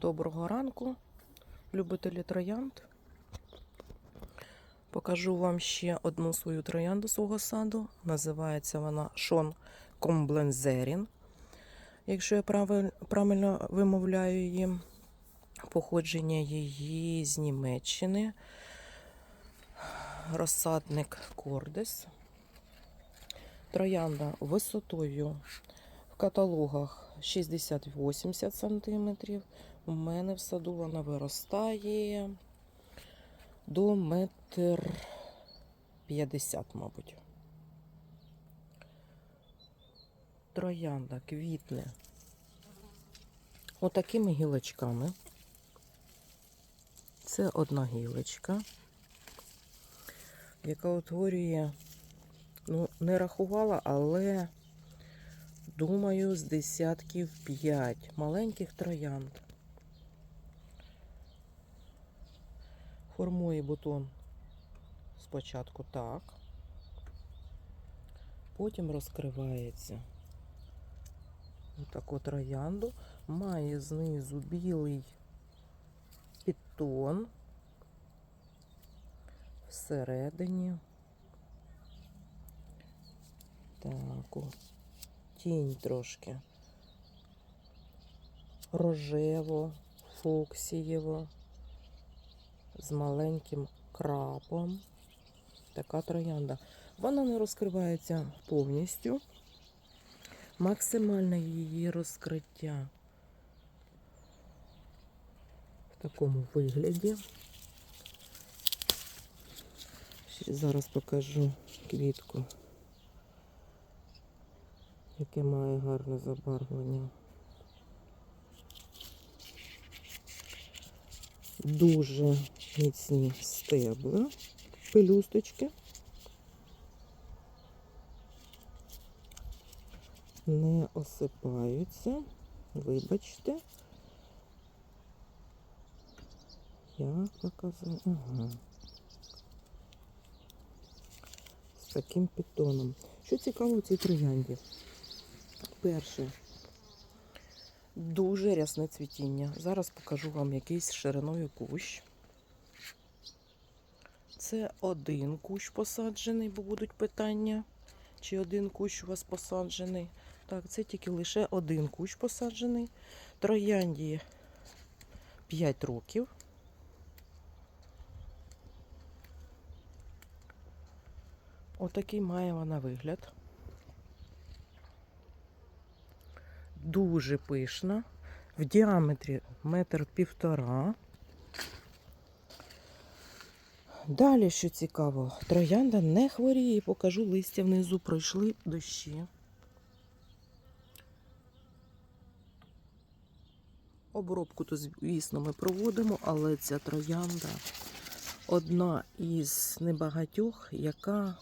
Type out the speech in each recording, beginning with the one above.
Доброго ранку, любителі троянд. Покажу вам ще одну свою троянду свого саду. Називається вона Шон Комблензерін. Якщо я правильно вимовляю її, походження її з Німеччини. Розсадник Кордес. Троянда висотою в каталогах 60-80 см. У мене в саду вона виростає до метр 50, мабуть. Троянда квітне отакими гілочками. Це одна гілочка, яка утворює, ну, не рахувала, але думаю, з десятків п'ять маленьких троянд. Формує бутон спочатку так, потім розкривається отаку троянду, має знизу білий підтон всередині. Так, о, тінь трошки. Рожево, фоксієво, з маленьким крапом. Така троянда. Вона не розкривається повністю. Максимальне її розкриття в такому вигляді. Зараз покажу квітку, яке має гарне забарвлення. Дуже міцні стебла, пелюсточки. Не осипаються. Вибачте. Як показати? Ага. З таким підтоном. Що цікаво у цій троянді? Перше. Дуже рясне цвітіння. Зараз покажу вам якийсь шириною кущ. Це один кущ посаджений, бо будуть питання, чи один кущ у вас посаджений. Так, це тільки лише один кущ посаджений. Троянді 5 років. Отакий має вона вигляд. Дуже пишна. В діаметрі метр півтора. Далі, що цікаво, троянда не хворіє, покажу листя внизу пройшли дощі. Обробку то, звісно, ми проводимо, але ця троянда одна із небагатьох, яка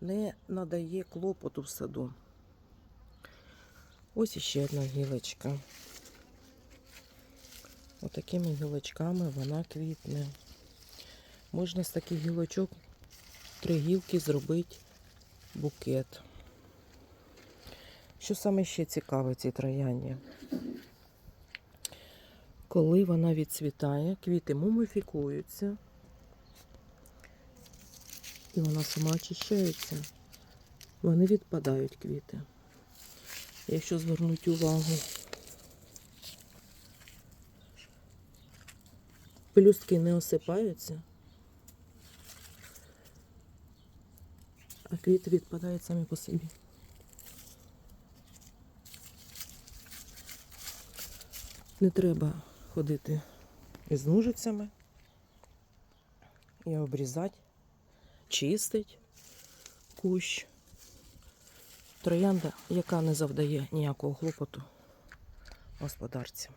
не надає клопоту в саду. Ось іще одна гілочка. Отакими гілочками вона квітне. Можна з таких гілочок три гілки зробити букет. Що саме ще цікаве в цій троянді? Коли вона відцвітає, квіти мумифікуються, і вона сама очищається, вони відпадають квіти. Якщо звернути увагу, пелюстки не осипаються, а квіти відпадають самі по собі. Не треба ходити із ножицями і обрізати, чистить кущ. Троянда, яка не завдає ніякого хлопоту господарці.